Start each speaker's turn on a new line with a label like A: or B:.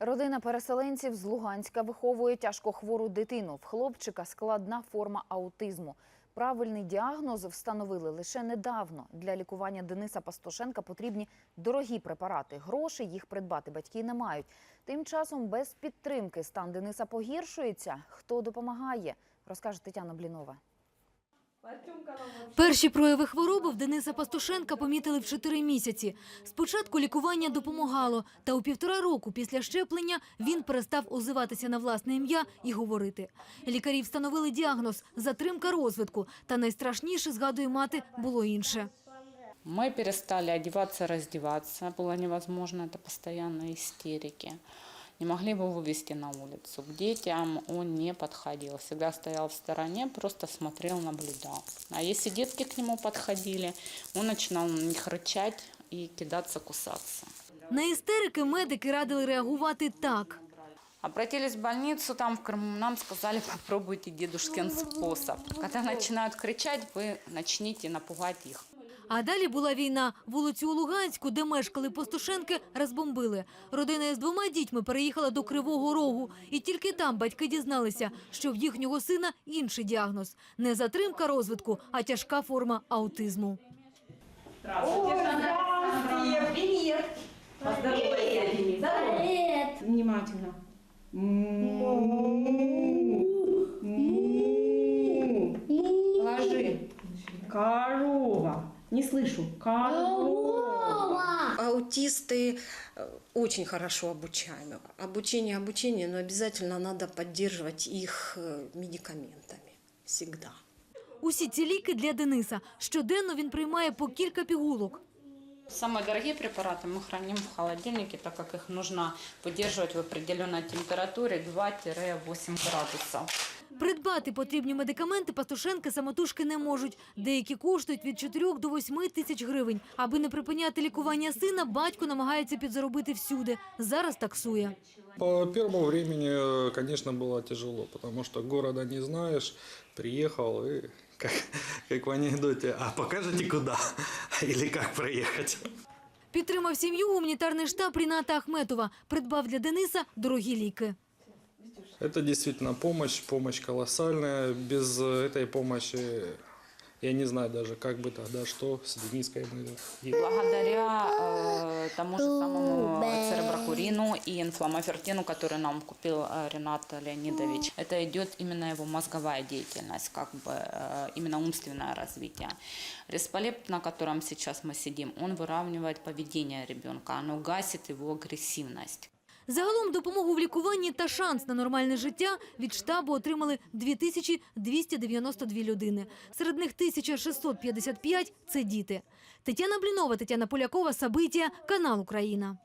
A: Родина переселенців з Луганська виховує тяжкохвору дитину. В хлопчика складна форма аутизму. Правильний діагноз встановили лише недавно. Для лікування Дениса Пастушенка потрібні дорогі препарати. Грошей їх придбати батьки не мають. Тим часом без підтримки стан Дениса погіршується. Хто допомагає, розкаже Тетяна Блінова.
B: Перші прояви хвороби в Дениса Пастушенка помітили в 4 місяці. Спочатку лікування допомагало, та у півтора року після щеплення він перестав озиватися на власне ім'я і говорити. Лікарі встановили діагноз – затримка розвитку. Та найстрашніше, згадує мати, було інше.
C: Мы перестали одеваться, раздеваться. Было невозможно, это постоянные истерики. Не могли его вывести на улицу. К детям он не подходил. Всегда стоял в стороне, просто смотрел, наблюдал. А если детки к нему подходили, он начинал на них рычать и кидаться, кусаться.
B: На істерики медики радили реагувати так.
C: Обратились в больницу, там в Крыму, нам сказали, попробуйте дедушкин способ. Когда начинают кричать, вы начните напугать их.
B: А далі була війна. Вулицю у Луганську, де мешкали Пастушенки, розбомбили. Родина із двома дітьми переїхала до Кривого Рогу. І тільки там батьки дізналися, що в їхнього сина інший діагноз. Не затримка розвитку, а тяжка форма аутизму.
D: Внимательно. Му. Ложи. Корова. Не слышу. Корова.
E: Аутисты э, очень хорошо обучаемы. Обучение, обучение, но обязательно надо поддерживать их э, медикаментами. Всегда.
B: Усі ці ліки для Дениса. Щоденно він приймає по кілька пігулок.
C: Самые дорогие препараты мы храним в холодильнике, так как их нужно поддерживать в определенной температуре 2-8 градусов.
B: Придбати потрібні медикаменти Пастушенки самотужки не можуть. Деякі коштують від 4 до 8 тисяч гривень. Аби не припиняти лікування сина, батько намагається підзаробити всюди. Зараз таксує.
F: По времени, э, конечно, было тяжело, потому что города не знаешь, приехал и как, как в анекдоте, а покажете куда или как проехать?
B: Підтримав сім'ю гуманітарний штаб Ріната Ахметова. Придбав для Дениса дорогі ліки.
F: Это действительно помощь, помощь колоссальная. Без э, этой помощи я не знаю даже, как бы тогда, что с Дениской мы
C: Благодаря э, тому же самому цереброкурину и инфламофертину, который нам купил э, Ренат Леонидович, это идет именно его мозговая деятельность, как бы э, именно умственное развитие. Респалеп, на котором сейчас мы сидим, он выравнивает поведение ребенка, оно гасит его агрессивность.
B: Загалом допомогу в лікуванні та шанс на нормальне життя від штабу отримали 2292 людини. Серед них 1655 – це діти. Тетяна Блінова, Тетяна Полякова, Сабитія, канал Україна.